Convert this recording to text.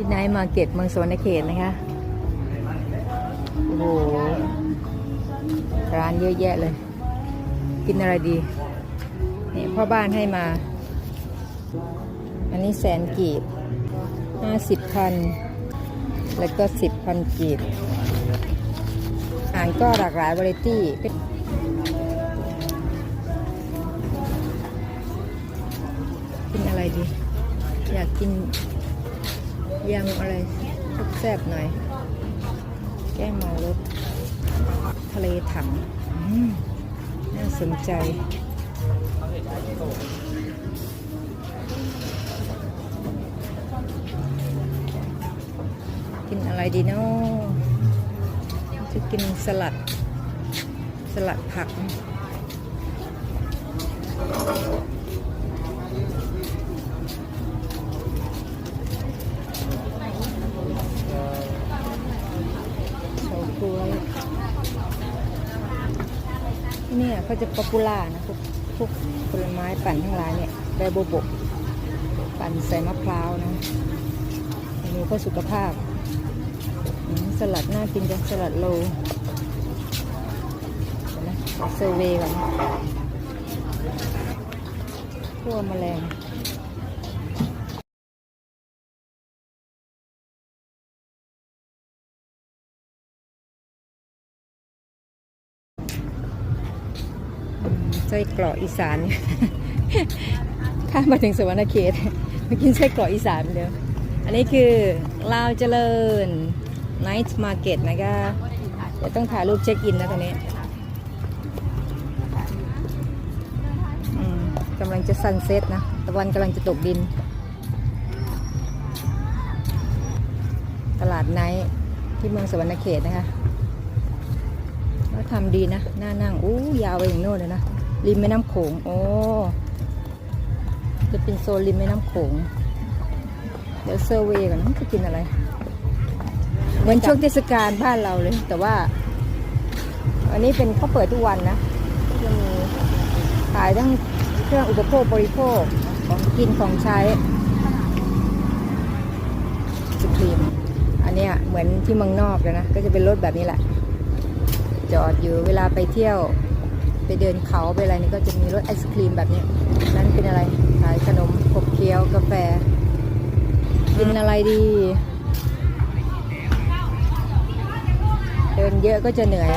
ที่ไนท์มาเก็ตเมืองสวนเขตนะคะ โอ้โห ร้านเยอะแยะเลย กินอะไรดี นี่พ่อบ้านให้มา อันนี้แสนกีบห้าสิบพัน แล้วก็สิบพันกีบอาหารก็หลากหลายวาไรตี้กินอะไรดี อยากกิน ยำอะไรแซ่บหน่อย แก้เมารสทะเลถังน่าสนใจกินอะไรดีเนาะจะกินสลัด สลัดผัก เฉาก๊วยที่ เนี่ยเขาจะป๊อปปูล่านะพวกพวกผลไม้ปั่นทั้งหลายเนี่ยใบโบบกปั่นใส่มะพร้าวนะเมนูเพื่อสุขภาพ สลัดน่ากินจังสลัดโลนะเซอร์เวก่อนขั้วแมลง ไส้กรอกอีสาน ข้ามมาถึงสวรรณเขตมากินไส้กรอกอีสานเดียวอันนี้คือลาวเจริญ Night Market นะคะเดี๋ยวต้องถ่ายรูปเช็คอินนะตรงนี้กำลังจะซันเซ็ตนะ ตะวันกำลังจะตกดิน ตลาดไนท์ที่เมืองสวรรณเขตนะคะก็ทำดีนะ หน้านั่งอู้ยาวไปอย่างโน่นเลยนะ ริมแม่น้ำโขง โอ้ จะเป็นโซนริมแม่น้ำโขง เดี๋ยวเซอร์เวย์ก่อนจะกินอะไร เหมือนช่วงเทศกาลบ้านเราเลย แต่ว่า อันนี้เป็นเขาเปิดทุกวันนะจะมีขายทั้งเครื่องอุปโภคบริโภคของกินของใช้สครีม อันเนี้ยเหมือนที่เมืองนอกเลยนะ ก็จะเป็นรถแบบนี้แหละ จอดอยู่เวลาไปเที่ยว ไปเดินเขาไปอะไรนี่ก็จะมีรถไอศครีมแบบนี้ นั่นเป็นอะไร ขายขนมขบเคี้ยวกาแฟ กินอะไรดี เดินเยอะก็จะเหนื่อย